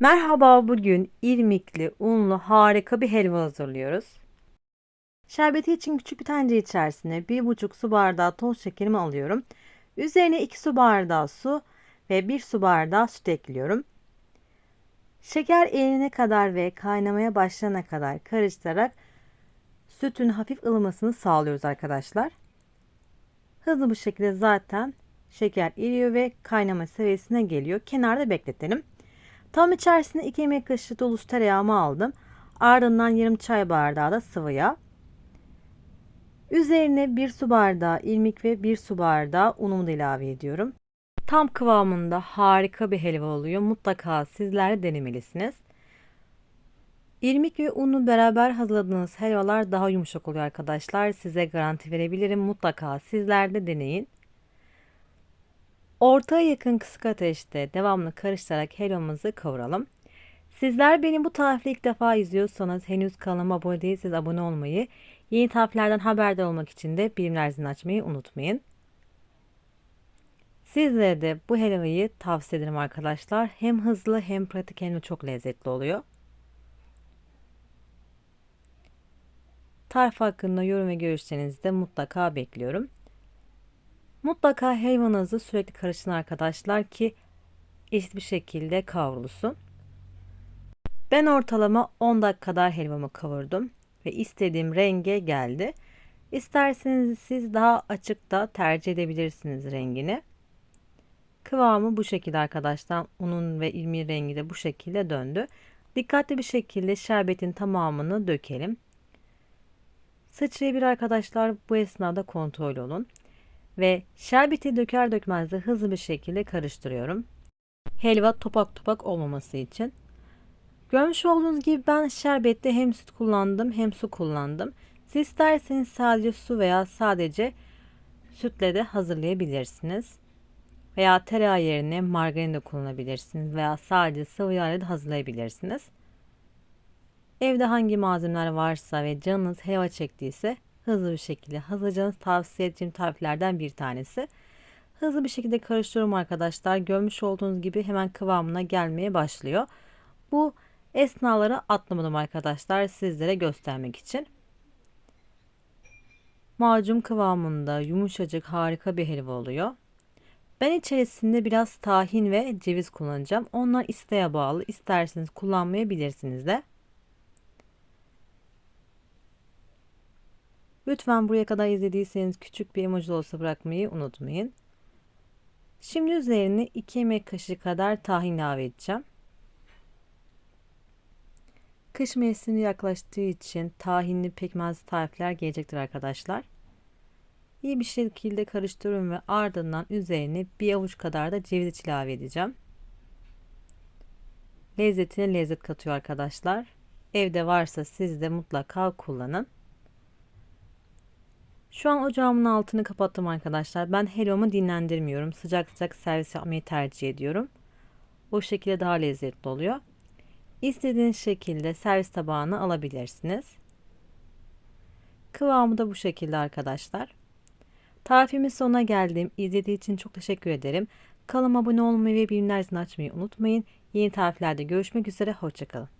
Merhaba bugün irmikli, unlu harika bir helva hazırlıyoruz. Şerbeti için küçük bir tencere içerisine 1,5 su bardağı toz şekerimi alıyorum. Üzerine 2 su bardağı su ve 1 su bardağı süt ekliyorum. Şeker erine kadar ve kaynamaya başlayana kadar karıştırarak sütün hafif ılımasını sağlıyoruz arkadaşlar. Hızlı bir şekilde zaten şeker eriyor ve kaynama seviyesine geliyor. Kenarda bekletelim. Tam içerisine 2 yemek kaşığı dolusu tereyağımı aldım. Ardından yarım çay bardağı da sıvı yağ. Üzerine 1 su bardağı irmik ve 1 su bardağı unumu da ilave ediyorum. Tam kıvamında harika bir helva oluyor. Mutlaka sizler de denemelisiniz. İrmik ve unu beraber hazırladığınız helvalar daha yumuşak oluyor arkadaşlar. Size garanti verebilirim. Mutlaka sizler de deneyin. Ortaya yakın kısık ateşte devamlı karıştırarak helvamızı kavuralım. Sizler beni bu tarifi ilk defa izliyorsanız henüz kanalıma abone değilseniz abone olmayı, yeni tariflerden haberdar olmak için de bilimler açmayı unutmayın. Sizlere de bu helvayı tavsiye ederim arkadaşlar. Hem hızlı hem pratik hem de çok lezzetli oluyor. Tarif hakkında yorum ve görüşlerinizi de mutlaka bekliyorum. Mutlaka helvanızı sürekli karıştırın arkadaşlar ki eşit bir şekilde kavrulsun. Ben ortalama 10 dakika kadar helvamı kavurdum ve istediğim renge geldi. İsterseniz siz daha açık da tercih edebilirsiniz rengini. Kıvamı bu şekilde arkadaşlar. Unun ve ilmi rengi de bu şekilde döndü. Dikkatli bir şekilde şerbetin tamamını dökelim. Sıçrayabilir arkadaşlar bu esnada kontrol olun ve şerbeti döker dökmez de hızlı bir şekilde karıştırıyorum. Helva topak topak olmaması için. Görmüş olduğunuz gibi ben şerbette hem süt kullandım hem su kullandım. Siz isterseniz sadece su veya sadece sütle de hazırlayabilirsiniz. Veya tereyağı yerine margarin de kullanabilirsiniz veya sadece sıvı yağ ile hazırlayabilirsiniz. Evde hangi malzemeler varsa ve canınız helva çektiyse hızlı bir şekilde hazırlayacağınız tavsiye edeceğim tariflerden bir tanesi. Hızlı bir şekilde karıştırıyorum arkadaşlar. Görmüş olduğunuz gibi hemen kıvamına gelmeye başlıyor. Bu esnaları atlamadım arkadaşlar sizlere göstermek için. Macun kıvamında yumuşacık harika bir helva oluyor. Ben içerisinde biraz tahin ve ceviz kullanacağım. Onlar isteğe bağlı. İsterseniz kullanmayabilirsiniz de. Lütfen buraya kadar izlediyseniz küçük bir emoji olsa bırakmayı unutmayın. Şimdi üzerine 2 yemek kaşığı kadar tahin ilave edeceğim. Kış mevsimi yaklaştığı için tahinli pekmez tarifler gelecektir arkadaşlar. İyi bir şekilde karıştırıyorum ve ardından üzerine bir avuç kadar da ceviz ilave edeceğim. Lezzetine lezzet katıyor arkadaşlar. Evde varsa siz de mutlaka kullanın. Şu an ocağımın altını kapattım arkadaşlar. Ben helvamı dinlendirmiyorum. Sıcak sıcak servis yapmayı tercih ediyorum. O şekilde daha lezzetli oluyor. İstediğiniz şekilde servis tabağına alabilirsiniz. Kıvamı da bu şekilde arkadaşlar. Tarifimin sonuna geldim. İzlediğiniz için çok teşekkür ederim. Kanalıma abone olmayı ve bildirimleri açmayı unutmayın. Yeni tariflerde görüşmek üzere. Hoşçakalın.